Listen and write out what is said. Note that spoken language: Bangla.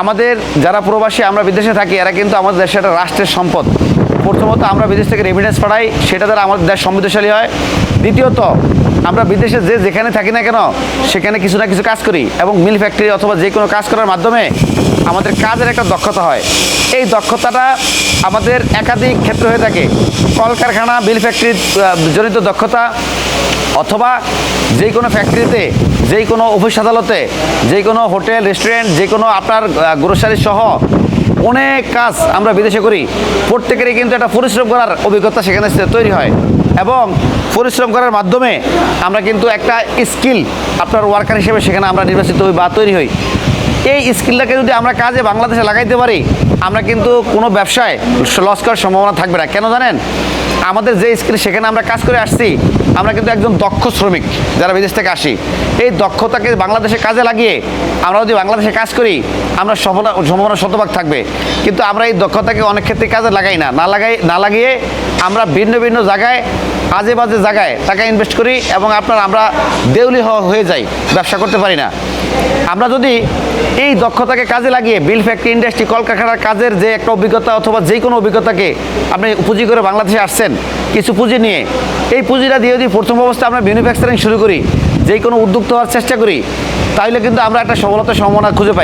আমাদের যারা প্রবাসী, আমরা বিদেশে থাকি, এরা কিন্তু আমাদের দেশের একটা রাষ্ট্রের সম্পদ। প্রথমত আমরা বিদেশ থেকে রেমিডেন্স পাঠাই, সেটা দ্বারা আমাদের দেশ সমৃদ্ধশালী হয়। দ্বিতীয়ত, আমরা বিদেশে যে যেখানে থাকি না কেন, সেখানে কিছু না কিছু কাজ করি এবং মিল ফ্যাক্টরি অথবা যে কোনো কাজ করার মাধ্যমে আমাদের কাজের একটা দক্ষতা হয়। এই দক্ষতাটা আমাদের একাধিক ক্ষেত্র হয়ে থাকে। কলকারখানা, মিল ফ্যাক্টরি জনিত দক্ষতা, অথবা যে কোনো ফ্যাক্টরিতে যে কোনো অফিস আদালতে যে কোনো হোটেল, রেস্টুরেন্ট যে কোনো আপনার গ্রোসারি সহ অনেক কাজ আমরা বিদেশে করি। প্রত্যেকেরই কিন্তু একটা পরিশ্রম করার অভিজ্ঞতা সেখানে তৈরি হয়। এবং পরিশ্রম করার মাধ্যমে আমরা কিন্তু একটা স্কিল আপনার ওয়ার্কার হিসেবে সেখানে আমরা নির্বাচিত হই বা তৈরি হই। এই স্কিলটাকে যদি আমরা কাজে বাংলাদেশে লাগাইতে পারি, আমরা কিন্তু কোনো ব্যবসায় লস করার সম্ভাবনা থাকবে না। কেন জানেন? আমাদের যে স্কিল সেখানে আমরা কাজ করে আসছি, আমরা কিন্তু একজন দক্ষ শ্রমিক যারা বিদেশ থেকে আসি। এই দক্ষতাকে বাংলাদেশে কাজে লাগিয়ে আমরা যদি বাংলাদেশে কাজ করি, আমরা সম্ভাবনা সম্ভাবনা শতভাগ থাকবে। কিন্তু আমরা এই দক্ষতাকে অনেক ক্ষেত্রে কাজে লাগাই না। না লাগাই, না লাগিয়ে আমরা ভিন্ন ভিন্ন জায়গায়, আজে বাজে জায়গায় টাকা ইনভেস্ট করি এবং আপনার, আমরা দেউলি হয়ে যাই, ব্যবসা করতে পারি না। আমরা যদি এই দক্ষতাকে কাজে লাগিয়ে বিল ফ্যাক্টরি ইন্ডাস্ট্রি কলকারখানার কাজের যে একটা অভিজ্ঞতা অথবা যে কোনো অভিজ্ঞতাকে আপনি পুঁজি করে বাংলাদেশে আসছেন, কিছু পুঁজি নিয়ে, এই পুঁজিটা দিয়ে যদি প্রথম অবস্থায় আমরা ম্যানুফ্যাকচারিং শুরু করি যে কোনো উদ্যোক্তা হওয়ার চেষ্টা করি তাহলে কিন্তু আমরা একটা সফলতার সম্ভাবনা খুঁজে পাই।